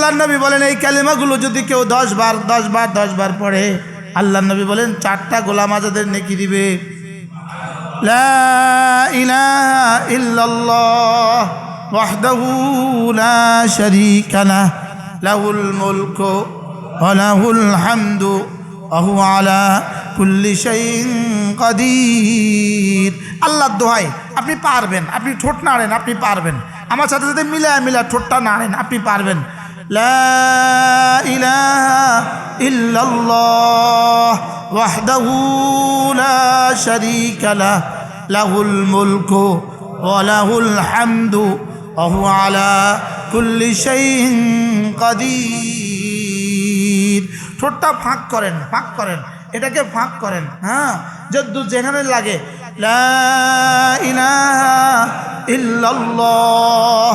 আল্লাহ নবী বলেন, এই কালিমাগুলো যদি কেউ দশ বার দশ বার দশ বার পড়ে আল্লাহ নবী বলেন, চারটা গোলাম আজাদের নেকি দিবে। লা ইলাহা ইল্লাল্লাহ ওয়াহদাহু লা শারীকা লাহ, লাহুল মুলকু ওয়া লাহুল হামদু ওয়া আলা কুল্লি শাইইন কাদির। দোহাই আপনি পারবেন, আপনি ঠোঁট নাড়েন, আপনি পারবেন। আমার সাথে সাথে মিলা মিলা ঠোঁটটা নাড়েন, আপনি পারবেন। ইলাহা ইল্লাল্লাহ ওয়াহদাহু লা শারীকা লাহ লাহুল মুলকু ওয়া লাহুল হামদু ওয়া হুয়া আলা কুল্লি শাইইন কাদির। ঠোঁটটা ফাঁক করেন ফাঁক করেন, এটাকে ফাঁক করেন হ্যাঁ? যদ্দূর যেখানে লাগে, লা ইলাহা ইল্লাল্লাহ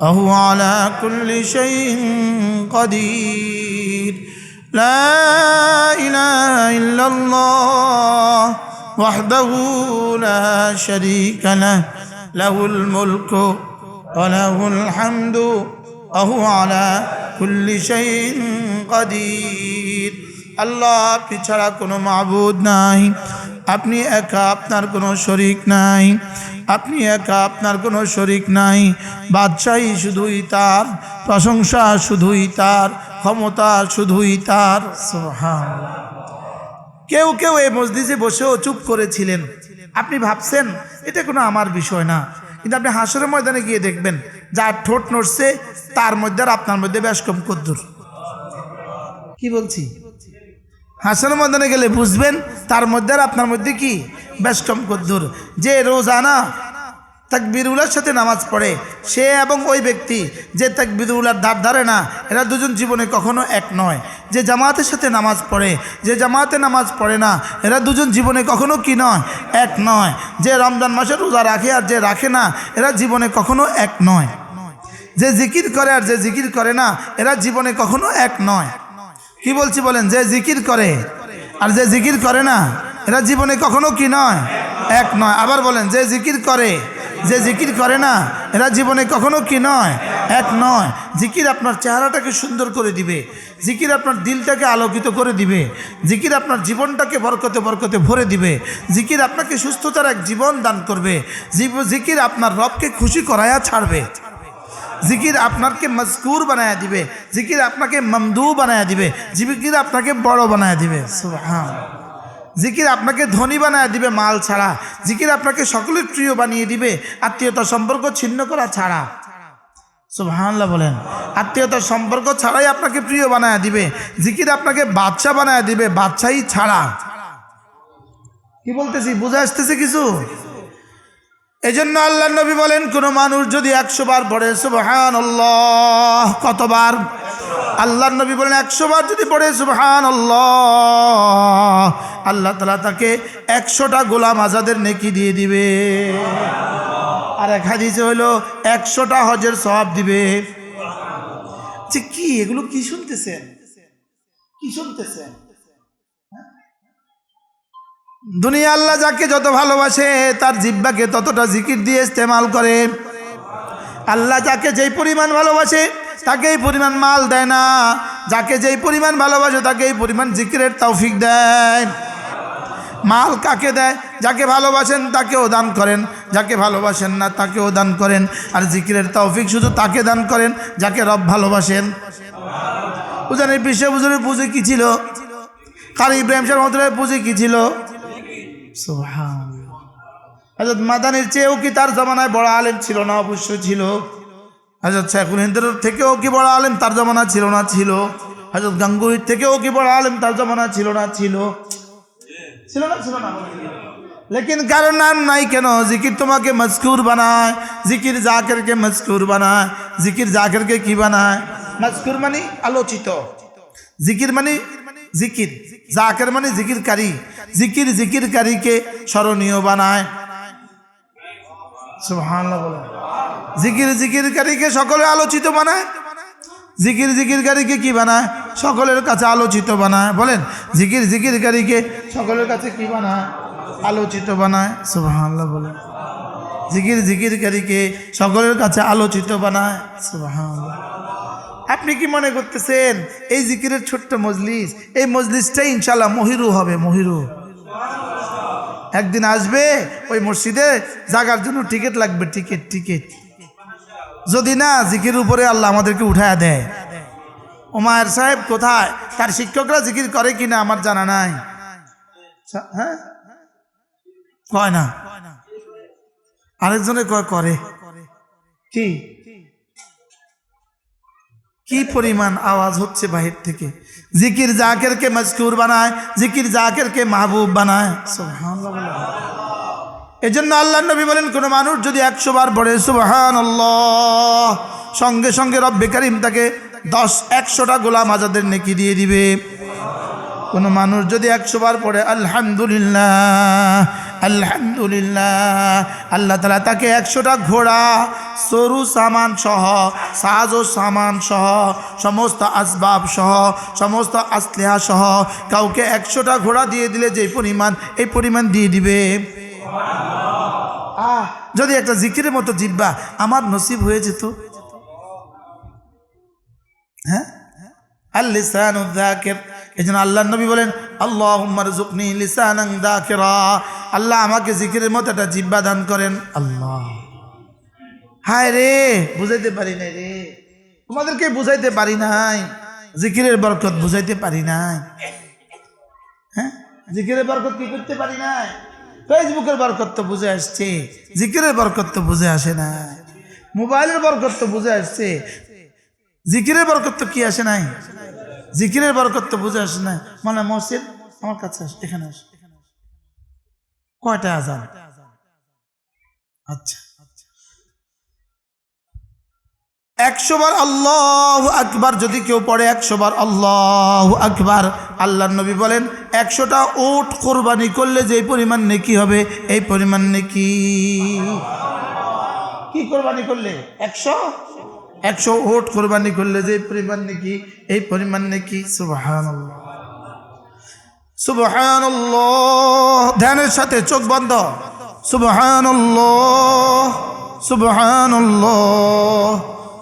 وهو على كل شيء قدير. لا إله إلا الله وحده لا شريك له له الملك وله الحمد وهو على كل شيء قدير. الله আপনি ছাড়া কোনো মাবুদ নাই আপনি একা আপনার কোনো নাই। আপনি একা, আপনার কোনো শরিক নাই। বাদশাহী শুধুই তার, প্রশংসা শুধুই তার, ক্ষমতা শুধুই তার। কেউ কেউ এই মসজিদে বসেও চুপ করেছিলেন। আপনি ভাবছেন, এটা কোনো আমার বিষয় না। কিন্তু আপনি হাসরের ময়দানে গিয়ে দেখবেন, যার ঠোঁট নড়ছে, তার মধ্যে আর আপনার মধ্যে বেশ কম কদ্দুর। কি বলছি? হাসরের ময়দানে গেলে বুঝবেন, তার মধ্যে আর আপনার মধ্যে কি বেশ কম কদ্দুর। যে রোজানা তাকবিরুলার সাথে নামাজ পড়ে, সে এবং ওই ব্যক্তি যে তাকবিরুলার ধার ধারে না, এরা দুজন জীবনে কখনো এক নয়। যে জামাতের সাথে নামাজ পড়ে, যে জামাতে নামাজ পড়ে না, এরা দুজন জীবনে কখনো কি নয়? এক নয়। যে রমজান মাসে রোজা রাখে আর যে রাখে না, এরা জীবনে কখনো এক নয়। যে জিকির করে আর যে জিকির করে না, এরা জীবনে কখনো এক নয়। কি বলছি বলেন? যে জিকির করে আর যে জিকির করে না এরা জীবনে কখনো কি নয়? এক নয়। আবার বলেন, যে জিকির করে, যে জিকির করে না, এরা জীবনে কখনো কি নয়? এক নয়। জিকির আপনার চেহারাটাকে সুন্দর করে দিবে। জিকির আপনার দিলটাকে আলোকিত করে দিবে। জিকির আপনার জীবনটাকে বরকতে বরকতে ভরে দিবে। জিকির আপনাকে সুস্থতার এক জীবন দান করবে। জিকির আপনার রবকে খুশি করায়া ছাড়বে। জিকির আপনাকে মজকুর বানায়া দিবে। জিকির আপনাকে মমদু বানায়া দিবে। জিকির আপনাকে বড় বানায়া দিবে। সুবহান। জিকির আপনাকে ধনী বানায় দিবে মাল ছাড়া। জিকির আপনাকে সকলের প্রিয় বানিয়ে দিবে। আত্মীয়তা সম্পর্ক ছিন্ন করা ছাড়া। সুবহানাল্লাহ বলেন। আত্মীয়তার সম্পর্ক ছাড়াই আপনাকে প্রিয় বানায় দিবে। জিকির আপনাকে বাচ্চা বানায় দিবে বাচ্চাই ছাড়া। কি বলতেছি? বুঝে আসতেছে কিছু? এই জন্য আল্লাহ নবী বলেন, কোনো মানুষ যদি একশো বার পড়ে সুবহান আল্লাহ কতবার? আল্লাহ নবী বলেন একশো বার যদি পড়ে সুবহান আল্লাহ তালা তাকে একশোটা গোলাম আজাদের নেকি দিয়ে দিবে। আর এক হাদিসে হলো, একশোটা হজের সব দিবে। যে কি, এগুলো কি শুনতেছেন? কি শুনতেছেন? দুনিয়া আল্লাহ যাকে যত ভালোবাসে, তার জিব্বাকে ততটা জিকির দিয়ে ইস্তেমাল করে। আল্লাহ যাকে যেই পরিমাণ ভালোবাসে তাকে এই পরিমাণ মাল দেয় না। যাকে যেই পরিমাণ ভালোবাসে তাকে এই পরিমাণ জিকিরের তৌফিক দেয়। মাল কাকে দেয়? যাকে ভালোবাসেন তাকেও দান করেন। যাকে ভালোবাসেন না তাকেও দান করেন। আর জিকিরের তৌফিক শুধু তাকে দান করেন, যাকে রব ভালোবাসেন। বুঝলেন বিশ্ব বুঝলেন পুজো কী ছিল? কারি ইব্রাহিম শাহ মহতরের পুজো কী ছিল? হজরত মাদানির চেয়েও কি তার জমানায় বড় আলেম ছিল না অবশ্যই ছিল? হজরত শেখুল হিন্দের থেকেও কি বড় আলেম, তার জমানা ছিল না, ছিল। হজরত গাঙ্গুহির থেকেও কি বড় আলেম, তার জমানা ছিল না, ছিল। ছিল না ছিল না। লেকিন কারণ নাম নাই কেন? জিকির তোমাকে মজকুর বানায়। জিকির জাকেরকে মজকুর বানায়। জিকির জাকেরকে কি বানায়? মজকুর মানে আলোচিত। জিকির মানে জিকির। জাকের মানে জিকিরকারী। জিকির জিকিরকারীকে স্মরণীয় বানায়। সুবহানাল্লাহ বলে। জিকির জিকিরকারীকে সকলে আলোচিত বানায়। জিকির জিকিরকারীকে কি বানায়? সকলের কাছে আলোচিত বানায়। বলেন, জিকির জিকিরকারীকে সকলের কাছে কি বানায়? আলোচিত বানায়। সুবহানাল্লাহ বলেন। জিকির জিকিরকারীকে সকলের কাছে আলোচিত বানায়। সুবহানাল্লাহ। আপনি কি মনে করতেছেন, এই জিকিরের ছোট্ট মজলিস, এই মজলিসটাই ইনশাল্লাহ মহিরু হবে, মহিরু। একদিন আসবে, ওই মসজিদে জাগার জন্য টিকিট লাগবে, টিকিট টিকিট। যদি না, জিকির উপরে আল্লাহ আমাদেরকে উঠায় দেয়। ওমায়ের সাহেব কোথায়? তার শিক্ষকরা জিকির করে কিনা আমার জানা নাই। হ্যাঁ? না? আরেকজনে কয়, করে। কি? কি পরিমাণ আওয়াজ হচ্ছে বাহির থেকে? জিকির জাকেরকে মজকুর বানায়, জিকির জাকেরকে মাহবুব বানায়। বলে। এজন্য আল্লাহ নবী বলেন, কোনো মানুষ যদি একশো বার পড়ে সুবহান সঙ্গে সঙ্গে রব্বে কারিম তাকে দশ, একশোটা গোলাম আজাদের নেকি দিয়ে দিবে। কোনো মানুষ যদি একশো বার পড়ে, আলহামদুলিল্লাহ আলহামদুলিল্লাহ, আল্লাহ তালা তাকে একশোটা ঘোড়া, সরু সামান সহ, সাজ ও সামান সহ, সমস্ত আসবাব সহ, সমস্ত আসলেহা সহ, কাউকে একশোটা ঘোড়া দিয়ে দিলে যে পরিমাণ, এই পরিমাণ দিয়ে দিবে। যদি একটা জিকিরের মতো জিব্বা আমার নসিব হয়ে যেত। হ্যাঁ? এই জন্য আল্লাহ নবী বলেন আল্লাহ আমাকে জিকিরের মতো একটা জিব্বা দান করেন। আল্লাহ। হায় রে, বুঝাইতে পারি নাই রে। তোমাদেরকে বুঝাইতে পারি নাই। জিকিরের বরকত বুঝাইতে পারি নাই। হ্যাঁ? জিকিরের বরকত কি করতে পারি নাই? ফেসবুকের বরকত তো বুঝে আসছে, জিকিরের বরকত তো বুঝে আসে না, মোবাইলের বরকত তো বুঝে আসছে, জিকিরের বরকত তো কি আসে নাই? জিকিরের বরকত তো বুঝে আসে না মানে মসজিদ আমার কাছে আস, এখানে আস। কয়টা আজান? আচ্ছা। একশো বার আল্লাহ আকবার, যদি কেউ পড়ে একশো বার আল্লাহ আকবার। আল্লাহ নবী বলেন, একশোটা ওট কোরবানি করলে যে পরিমাণ নেকি হবে, এই পরিমাণ নেকি। কি কোরবানি করলে? একশো? একশো ওট কোরবানি করলে যে পরিমাণ নেকি, এই পরিমাণ নেকি। সুবাহান সুবহান ধ্যানের সাথে চোখ বন্ধ। সুবহান সুবহান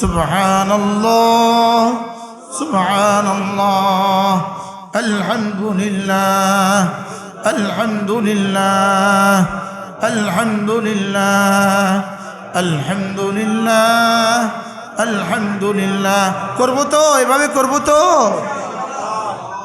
سبحان الله سبحان الله الحمد لله الحمد لله الحمد لله الحمد لله الحمد لله করবো তো এভাবে করবো তো